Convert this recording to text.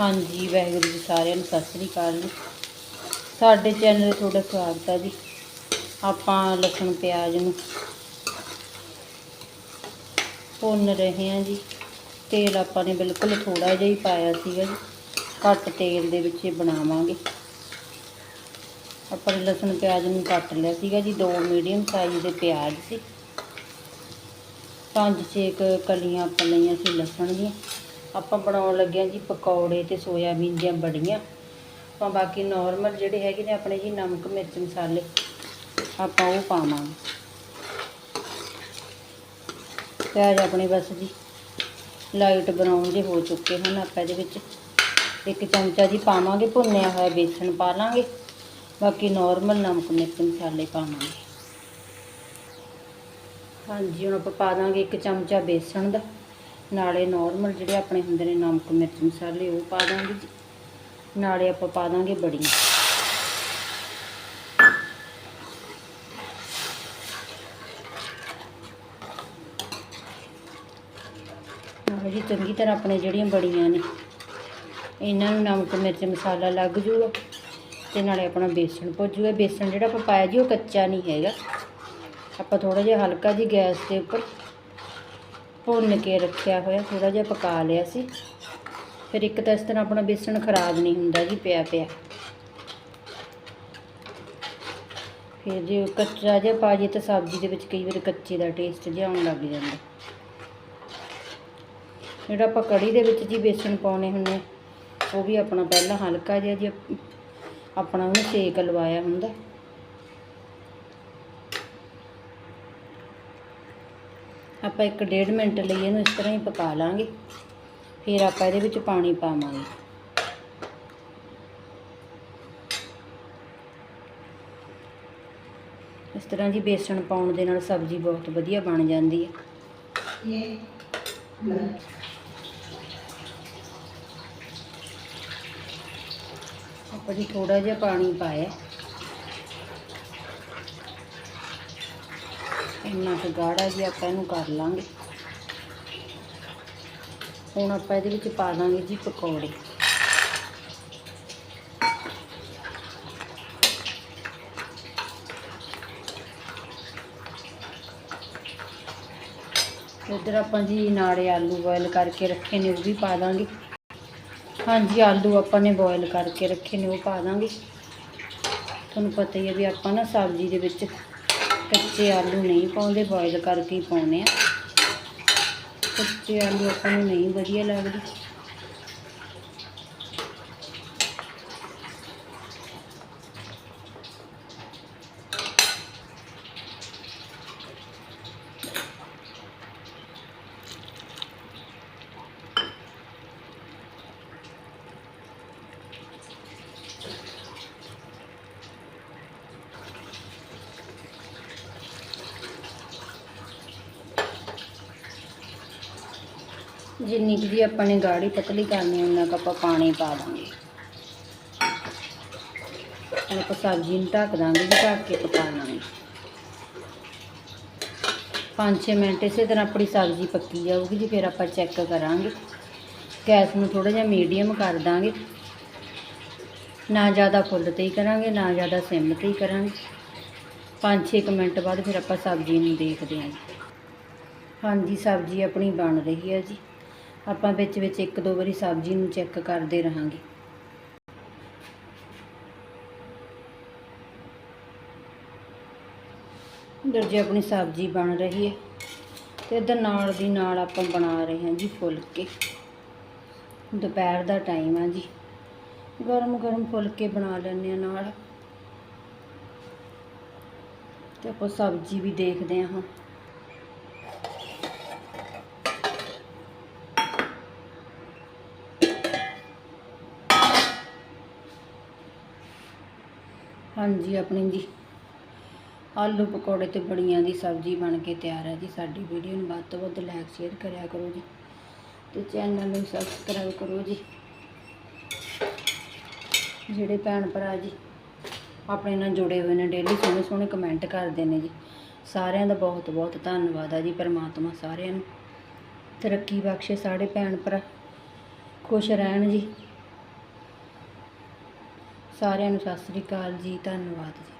ਹਾਂਜੀ, ਵਾਹਿਗੁਰੂ ਜੀ ਸਾਰਿਆਂ ਨੂੰ ਸਤਿ ਸ੍ਰੀ ਅਕਾਲ ਜੀ। ਸਾਡੇ ਚੈਨਲ 'ਤੇ ਤੁਹਾਡਾ ਸਵਾਗਤ ਹੈ ਜੀ। ਆਪਾਂ ਲਸਣ, ਪਿਆਜ਼ ਨੂੰ ਭੁੰਨ ਰਹੇ ਹਾਂ ਜੀ। ਤੇਲ ਆਪਾਂ ਨੇ ਬਿਲਕੁਲ ਥੋੜਾ ਜਿਹਾ ਹੀ ਪਾਇਆ ਸੀਗਾ ਜੀ। ਘੱਟ ਤੇਲ ਦੇ ਵਿੱਚ ਇਹ ਬਣਾਵਾਂਗੇ। ਆਪਾਂ ਨੇ ਲਸਣ, ਪਿਆਜ਼ ਨੂੰ ਕੱਟ ਲਿਆ ਸੀਗਾ ਜੀ, ਦੋ ਮੀਡੀਅਮ ਸਾਈਜ਼ ਦੇ ਪਿਆਜ਼ ਸੀ। ਪੰਜ ਛੇ ਕੁ ਕਲੀਆਂ ਆਪਾਂ ਲਈਆਂ ਸੀ ਲਸਣ ਦੀਆਂ। ਆਪਾਂ ਬਣਾਉਣ ਲੱਗੇ ਹਾਂ ਜੀ ਪਕੌੜੇ ਤੇ ਸੋਇਆਬੀਨ ਦੀਆਂ ਬੜੀਆਂ। ਆਪਾਂ ਬਾਕੀ ਨਾਰਮਲ ਜਿਹੜੇ ਹੈਗੇ ਨੇ ਆਪਣੇ ਜੀ ਨਮਕ, ਮਿਰਚ, ਮਸਾਲੇ, ਆਪਾਂ ਉਹ ਪਾਵਾਂਗੇ। ਪਿਆਜ਼ ਆਪਣੇ ਬਸ ਜੀ ਲਾਈਟ ਬਰਾਊਨ ਜੇ ਹੋ ਚੁੱਕੇ ਹਨ ਆਪਾਂ ਇਹਦੇ ਵਿੱਚ। ਇੱਕ ਚਮਚਾ ਜੀ ਪਾਵਾਂਗੇ, ਭੁੰਨਿਆ ਹੋਇਆ ਬੇਸਣ ਪਾ ਲਾਂਗੇ। ਬਾਕੀ ਨਾਰਮਲ ਨਮਕ, ਮਿਰਚ, ਮਸਾਲੇ ਪਾਵਾਂਗੇ। ਹਾਂਜੀ, ਹੁਣ ਆਪਾਂ ਪਾ ਦਾਂਗੇ ਇੱਕ ਚਮਚਾ ਬੇਸਣ ਦਾ। ਨਾਲੇ ਨਾਰਮਲ ਜਿਹੜੇ ਆਪਣੇ ਹੁੰਦੇ ਨੇ ਨਮਕ, ਮਿਰਚ ਮਸਾਲੇ, ਉਹ ਪਾ ਦਾਂਗੇ ਜੀ। ਨਾਲੇ ਆਪਾਂ ਪਾ ਦਾਂਗੇ ਬੜੀਆਂ। ਜੀ ਚੰਗੀ ਤਰ੍ਹਾਂ ਆਪਣੇ ਜਿਹੜੀਆਂ ਬੜੀਆਂ ਨੇ, ਇਹਨਾਂ ਨੂੰ ਨਮਕ, ਮਿਰਚ, ਮਸਾਲਾ ਲੱਗ ਜੂਗਾ। ਤੇ ਨਾਲੇ ਆਪਣਾ ਬੇਸਣ ਭੁੱਜੂਗਾ ਬੇਸਣ ਜਿਹੜਾ ਆਪਾਂ ਪਾਇਆ ਜੀ, ਉਹ ਕੱਚਾ ਨਹੀਂ ਹੈਗਾ। ਆਪਾਂ ਥੋੜਾ ਜਿਹਾ ਹਲਕਾ ਜੀ ਗੈਸ ਦੇ ਉੱਪਰ ਭੁੰਨ ਕੇ ਰੱਖਿਆ ਹੋਇਆ ਥੋੜਾ ਜਿਹਾ ਪਕਾ ਲਿਆ ਸੀ। ਫਿਰ ਇੱਕ ਤਾਂ ਇਸ ਤਰ੍ਹਾਂ ਆਪਣਾ ਬੇਸਣ ਖਰਾਬ ਨਹੀਂ ਹੁੰਦਾ ਜੀ, ਪਿਆ ਪਿਆ। ਫਿਰ ਜੇ ਕੱਚਾ ਜਿਹਾ ਪਾ ਜੇ ਤਾਂ ਸਬਜ਼ੀ ਦੇ ਵਿੱਚ ਕਈ ਵਾਰ ਕੱਚੇ ਦਾ ਟੇਸਟ ਜਿਹਾ ਆਉਣ ਲੱਗ ਜਾਂਦਾ। ਜਿਹੜਾ ਆਪਾਂ ਕੜੀ ਦੇ ਵਿੱਚ ਜੀ ਬੇਸਣ ਪਾਉਣੇ ਹੁੰਦੇ ਉਹ ਵੀ ਆਪਣਾ ਪਹਿਲਾਂ ਹਲਕਾ ਜਿਹਾ ਜੇ, ਆਪਣਾ ਉਹਨੂੰ ਸੇਕ ਲਵਾਇਆ ਹੁੰਦਾ। ਆਪਾਂ ਇੱਕ ਡੇਢ ਮਿੰਟ ਲਈ ਇਹਨੂੰ ਇਸ ਤਰ੍ਹਾਂ ਹੀ ਪਕਾ ਲਾਂਗੇ। ਫਿਰ ਆਪਾਂ ਇਹਦੇ ਵਿੱਚ ਪਾਣੀ ਪਾਵਾਂਗੇ। ਇਸ ਤਰ੍ਹਾਂ ਜੀ ਬੇਸਣ ਪਾਉਣ ਦੇ ਨਾਲ ਸਬਜ਼ੀ ਬਹੁਤ ਵਧੀਆ ਬਣ ਜਾਂਦੀ ਹੈ। ਆਪਾਂ ਜੀ ਥੋੜਾ ਜਿਹਾ ਪਾਣੀ ਪਾਇਆ। ਇੰਨਾ ਕੁ ਗਾੜਾ ਜੀ ਆਪਾਂ ਇਹਨੂੰ ਕਰ ਲਾਂਗੇ। ਹੁਣ ਆਪਾਂ ਇਹਦੇ ਵਿੱਚ ਪਾ ਦਾਂਗੇ ਜੀ ਪਕੌੜੇ। ਇੱਧਰ ਆਪਾਂ ਜੀ ਨਾਲੇ ਆਲੂ ਬੋਇਲ ਕਰਕੇ ਰੱਖੇ ਨੇ, ਉਹ ਵੀ ਪਾ ਦਾਂਗੇ। ਹਾਂਜੀ, ਆਲੂ ਆਪਾਂ ਨੇ ਬੋਇਲ ਕਰਕੇ ਰੱਖੇ ਨੇ, ਉਹ ਪਾ ਦਾਂਗੇ। ਤੁਹਾਨੂੰ ਪਤਾ ਹੀ ਹੈ ਵੀ ਆਪਾਂ ਨਾ ਸਬਜ਼ੀ ਦੇ ਵਿੱਚ ਕੱਚੇ ਆਲੂ ਨਹੀਂ ਪਾਉਂਦੇ ਬੋਇਲ ਕਰਕੇ ਹੀ ਪਾਉਂਦੇ ਆ। ਕੱਚੇ ਆਲੂ ਆਪਾਂ ਨੂੰ ਨਹੀਂ ਵਧੀਆ ਲੱਗਦੇ। ਜਿੰਨੀ ਕੁ ਜੀ ਆਪਾਂ ਨੇ ਗਾੜੀ ਪਤਲੀ ਕਰਨੀ ਉਹਨਾਂ ਕੁ ਆਪਾਂ ਪਾਣੀ ਪਾ ਦਾਂਗੇ। ਹੁਣ ਆਪਾਂ ਸਬਜ਼ੀ ਨੂੰ ਢੱਕ ਦਾਂਗੇ ਜੀ ਢੱਕ ਕੇ ਪਕਾ ਲਾਂਗੇ। ਪੰਜ ਛੇ ਮਿੰਟ ਇਸੇ ਤਰ੍ਹਾਂ ਆਪਣੀ ਸਬਜ਼ੀ ਪੱਕੀ ਜਾਊਗੀ ਜੀ, ਫਿਰ ਆਪਾਂ ਚੈੱਕ ਕਰਾਂਗੇ। ਗੈਸ ਨੂੰ ਥੋੜਾ ਜਿਹਾ ਮੀਡੀਅਮ ਕਰ ਦਾਂਗੇ। ਨਾ ਜ਼ਿਆਦਾ ਫੁੱਲ ਤੇ ਹੀ ਕਰਾਂਗੇ, ਨਾ ਜ਼ਿਆਦਾ ਸਿਮ ਤੇ ਹੀ ਕਰਾਂਗੇ। ਪੰਜ ਛੇ ਕੁ ਮਿੰਟ ਬਾਅਦ ਫਿਰ ਆਪਾਂ ਸਬਜ਼ੀ ਨੂੰ ਦੇਖਦੇ ਹਾਂ ਜੀ ਹਾਂਜੀ, ਸਬਜ਼ੀ ਆਪਣੀ ਬਣ ਰਹੀ ਹੈ ਜੀ। ਆਪਾਂ ਵਿੱਚ ਵਿੱਚ ਇੱਕ ਦੋ ਵਾਰੀ ਸਬਜ਼ੀ ਨੂੰ ਚੈੱਕ ਕਰਦੇ ਰਹਾਂਗੇ। ਇੱਧਰ ਜੀ ਆਪਣੀ ਸਬਜ਼ੀ ਬਣ ਰਹੀ ਹੈ ਤੇ ਇੱਧਰ ਨਾਲ ਦੀ ਨਾਲ ਆਪਾਂ ਬਣਾ ਰਹੇ ਹਾਂ ਜੀ ਫੁਲਕੇ। ਦੁਪਹਿਰ ਦਾ ਟਾਈਮ ਆ ਜੀ। ਗਰਮ ਗਰਮ ਫੁਲਕੇ ਬਣਾ ਲੈਂਦੇ ਆ ਨਾਲ। ਤੇ ਆਪਾਂ ਸਬਜ਼ੀ ਵੀ ਦੇਖਦੇ ਹਾਂ। ਹਾਂਜੀ, ਆਪਣੀ ਜੀ। ਆਲੂ ਪਕੌੜੇ ਤੇ ਬੜੀਆਂ ਦੀ ਸਬਜ਼ੀ ਬਣ ਕੇ ਤਿਆਰ ਹੈ ਜੀ। ਸਾਡੀ ਵੀਡੀਓ ਨੂੰ ਵੱਧ ਤੋਂ ਵੱਧ ਲਾਈਕ ਸ਼ੇਅਰ ਕਰਿਆ ਕਰੋ ਜੀ। ਤੇ ਚੈਨਲ ਨੂੰ ਸਬਸਕ੍ਰਾਈਬ ਕਰੋ ਜੀ। ਜਿਹੜੇ ਭੈਣ ਭਰਾ ਜੀ, ਆਪਣੇ ਨਾਲ ਜੁੜੇ ਹੋਏ ਨੇ ਡੇਲੀ ਸੋਹਣੇ ਸੋਹਣੇ ਕਮੈਂਟ ਕਰਦੇ ਨੇ ਜੀ। ਸਾਰਿਆਂ ਦਾ ਬਹੁਤ ਬਹੁਤ ਧੰਨਵਾਦ ਆ ਜੀ, ਪਰਮਾਤਮਾ ਸਾਰਿਆਂ ਨੂੰ। ਤਰੱਕੀ ਬਖਸ਼ੇ ਸਾਡੇ ਭੈਣ ਭਰਾ। ਖੁਸ਼ ਰਹਿਣ ਜੀ। ਸਾਰਿਆਂ ਨੂੰ ਸਤਿ ਸ੍ਰੀ ਅਕਾਲ ਜੀ ਧੰਨਵਾਦ ਜੀ।